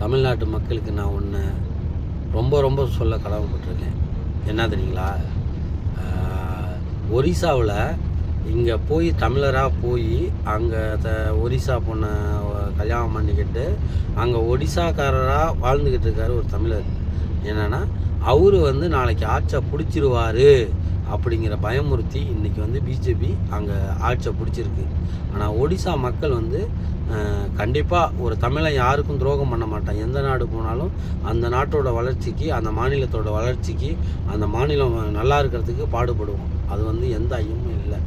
தமிழ்நாட்டு மக்களுக்கு நான் ஒன்று ரொம்ப ரொம்ப சொல்ல கடமைப்பட்டிருக்கேன். என்ன தெரியுங்களா? ஒரிசாவில் இங்கே போய் தமிழராக போய் அங்கே த ஒரிசா பொண்ணை கல்யாணம் பண்ணிக்கிட்டு அங்கே ஒடிசாக்காரராக வாழ்ந்துக்கிட்டு இருக்கார் ஒரு தமிழர். என்னென்னா அவர் வந்து நாளைக்கு ஆட்சை பிடிச்சிருவார். அப்படிங்கிற பயமுறுத்தி இன்றைக்கி வந்து பிஜேபி அங்கே ஆட்சியை பிடிச்சிருக்கு. ஆனால் ஒடிசா மக்கள் வந்து கண்டிப்பாக ஒரு தமிழை யாருக்கும் துரோகம் பண்ண மாட்டான். எந்த நாடு போனாலும் அந்த நாட்டோட வளர்ச்சிக்கு அந்த மாநிலத்தோட வளர்ச்சிக்கு அந்த மாநிலம் நல்லா இருக்கிறதுக்கு பாடுபடுவோம். அது வந்து எந்த ஐயமும் இல்லை.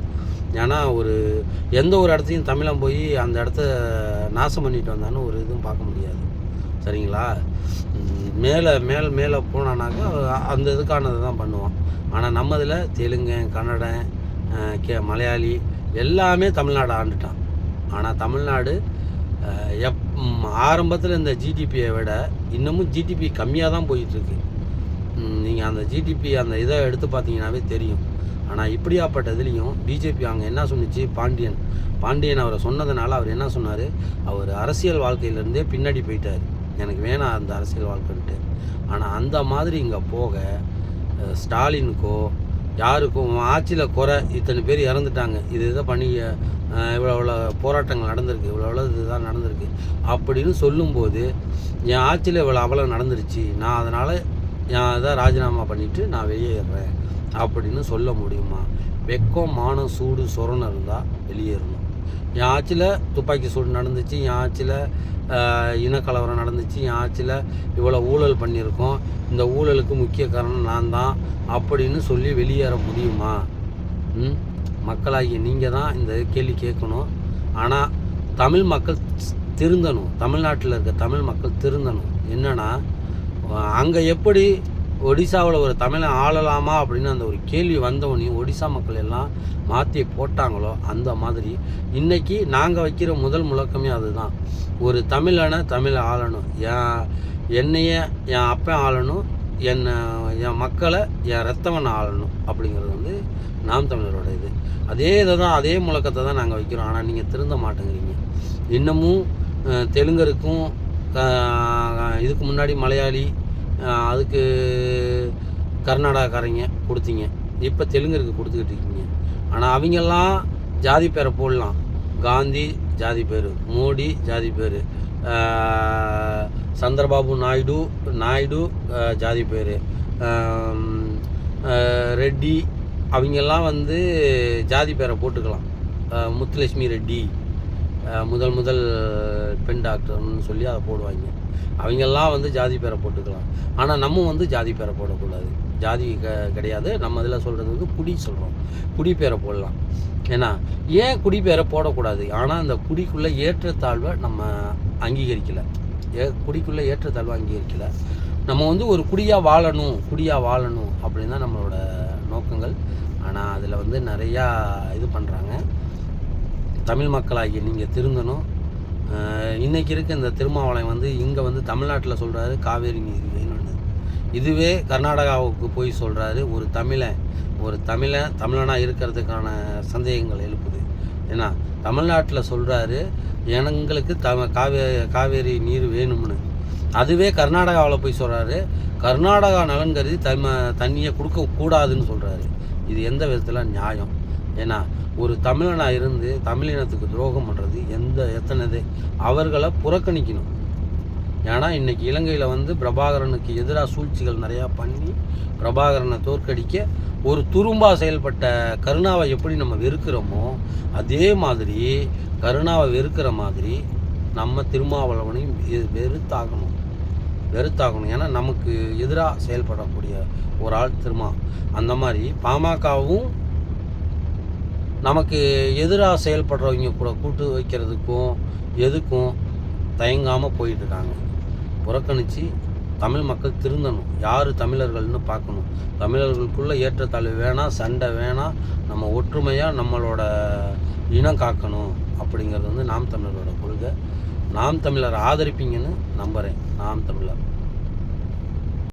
ஏன்னா ஒரு எந்த ஒரு இடத்தையும் தமிழன் போய் அந்த இடத்த நாசம் பண்ணிட்டு வந்தான்னு ஒரு இதுவும் பார்க்க முடியாது. சரிங்களா? மேலே மேல் மேலே போனானாக்கா அந்த இதுக்கானது தான் பண்ணுவோம். ஆனால் நம்ம இதில் தெலுங்கு கன்னடம் கே மலையாளி எல்லாமே தமிழ்நாடு ஆண்டுட்டான். ஆனால் தமிழ்நாடு எப் ஆரம்பத்தில் இந்த ஜிடிபியை விட இன்னமும் ஜிடிபி கம்மியாக தான் போயிட்டுருக்கு. நீங்கள் அந்த ஜிடிபி அந்த இதை எடுத்து பார்த்தீங்கன்னாவே தெரியும். ஆனால் இப்படியாப்பட்ட இதுலேயும் பிஜேபி அங்கே என்ன சொன்னிச்சு? பாண்டியன். பாண்டியன் அவரை சொன்னதுனால அவர் என்ன சொன்னார்? அவர் அரசியல் வாழ்க்கையிலேருந்தே பின்னாடி போயிட்டார். எனக்கு வேணாம் அந்த அரசியல் வாழ்க்கைன்ட்டு. ஆனால் அந்த மாதிரி இங்கே போக ஸ்டாலினுக்கோ யாருக்கும் உன் ஆட்சியில் குறை இத்தனை பேர் இறந்துட்டாங்க. இது இதை பண்ணி இவ்வளோ இவ்வளோ போராட்டங்கள் நடந்திருக்கு இவ்வளோ இவ்வளோ இதுதான் நடந்திருக்கு. அப்படின்னு சொல்லும்போது என் ஆட்சியில் இவ்வளோ அவலம் நடந்துருச்சு. நான் அதனால் நான் இதை ராஜினாமா பண்ணிவிட்டு நான் வெளியேறுறேன் அப்படின்னு சொல்ல முடியுமா? வெக்கம் மானம் சூடு சொரணம் இருந்தால் வெளியேறணும். என் ஆட்சியில் துப்பாக்கி சூடு நடந்துச்சு என் ஆட்சியில் இனக்கலவரம் நடந்துச்சு என் ஆட்சியில் இவ்வளோ ஊழல் பண்ணியிருக்கோம். இந்த ஊழலுக்கு முக்கிய காரணம் நான் தான் அப்படின்னு சொல்லி வெளியேற முடியுமா? ம்? மக்களாகிய நீங்கள் தான் இந்த கேள்வி கேட்கணும். ஆனால் தமிழ் மக்கள் திருந்தணும். தமிழ்நாட்டில் இருக்க தமிழ் மக்கள் திருந்தணும். என்னன்னா அங்கே எப்படி ஒடிசாவில் ஒரு தமிழை ஆளலாமா அப்படின்னு அந்த ஒரு கேள்வி வந்தவொடனே ஒடிசா மக்கள் எல்லாம் மாற்றி போட்டாங்களோ அந்த மாதிரி இன்னைக்கு நாங்கள் வைக்கிற முதல் முழக்கமே அதுதான். ஒரு தமிழனை தமிழை ஆளணும். என் என்னைய என் அப்பன் ஆளணும் என்னை என் மக்களை என் ரத்தவனை ஆளணும் அப்படிங்கிறது வந்து நாம் தமிழரோட இது. அதே இதை தான் அதே முழக்கத்தை தான் நாங்கள் வைக்கிறோம். ஆனால் நீங்கள் திருந்த மாட்டேங்கிறீங்க. இன்னமும் தெலுங்கருக்கும் இதுக்கு முன்னாடி மலையாளி அதுக்கு கர்நாடகாக்காரங்க கொடுத்தீங்க. இப்போ தெலுங்கருக்கு கொடுத்துக்கிட்டு இருக்கீங்க. ஆனால் அவங்கெல்லாம் ஜாதி பேரை போடலாம். காந்தி ஜாதி பேர் மோடி ஜாதி பேர் சந்திரபாபு நாயுடு நாயுடு ஜாதி பேர் ரெட்டி அவங்கெல்லாம் வந்து ஜாதி பேரை போட்டுக்கலாம். முத்துலட்சுமி ரெட்டி. முதல் முதல் பெண் டாக்டர்னு சொல்லி அதை போடுவாங்க. அவங்கெல்லாம் வந்து ஜாதி பேரை போட்டுக்கலாம். ஆனால் நம்ம வந்து ஜாதி பேரை போடக்கூடாது. ஜாதி க கிடையாது. நம்ம இதில் சொல்கிறது வந்து குடி சொல்கிறோம் குடி பேரை போடலாம். ஏன்னா ஏன் குடி பேரை போடக்கூடாது? ஆனால் அந்த குடிக்குள்ளே ஏற்றத்தாழ்வை நம்ம அங்கீகரிக்கலை. ஏ குடிக்குள்ளே ஏற்றத்தாழ்வை அங்கீகரிக்கலை. நம்ம வந்து ஒரு குடியாக வாழணும் குடியாக வாழணும் அப்படின்னு தான் நம்மளோட நோக்கங்கள். ஆனால் அதில் வந்து நிறையா இது பண்ணுறாங்க தமிழ் மக்களாகி நீங்கள் திருந்தணும். இன்றைக்கி இருக்க இந்த திருமாவளவன் வந்து இங்கே வந்து தமிழ்நாட்டில் சொல்கிறாரு காவேரி நீர் வேணும்னு. இதுவே கர்நாடகாவுக்கு போய் சொல்கிறாரு ஒரு தமிழன் ஒரு தமிழன் தமிழனாக இருக்கிறதுக்கான சந்தேகங்கள் எழுப்புது. ஏன்னா தமிழ்நாட்டில் சொல்கிறாரு எங்களுக்கு தம காவே காவேரி நீர் வேணும்னு. அதுவே கர்நாடகாவில் போய் சொல்கிறாரு கர்நாடகா நலன் கருதி தம தண்ணியை கொடுக்கக்கூடாதுன்னு சொல்கிறாரு இது எந்த விதத்தில் நியாயம்? ஏன்னா ஒரு தமிழனாக இருந்து தமிழினத்துக்கு துரோகம் பண்ணுறது எந்த எத்தனைது? அவர்களை புறக்கணிக்கணும். ஏன்னா இன்றைக்கி இலங்கையில் வந்து பிரபாகரனுக்கு எதிராக சூழ்ச்சிகள் நிறையா பண்ணி பிரபாகரனை தோற்கடிக்க ஒரு துரும்பாக செயல்பட்ட கருணாவை எப்படி நம்ம வெறுக்கிறோமோ அதே மாதிரி கருணாவை வெறுக்கிற மாதிரி நம்ம திருமாவளவனையும் வெ- வெறுத்தாகணும். வெறுத்தாகணும். ஏன்னா நமக்கு எதிராக செயல்படக்கூடிய ஒரு ஆள் திருமா. அந்த மாதிரி பாமகவும் நமக்கு எதிராக செயல்படுறவங்க கூட கூட்டு வைக்கிறதுக்கும் எதுக்கும் தயங்காமல் போயிட்டுருக்காங்க. புறக்கணித்து தமிழ் மக்கள் திருந்தணும். யார் தமிழர்கள்னு பார்க்கணும். தமிழர்களுக்குள்ளே ஏற்றத்தாழ்வு வேணாம் சண்டை வேணாம் நம்ம ஒற்றுமையாக நம்மளோட இனம் காக்கணும் அப்படிங்கிறது வந்து நாம் தமிழரோட கொள்கை. நாம் தமிழர் ஆதரிப்பீங்கன்னு நம்புகிறேன் நாம் தமிழர்.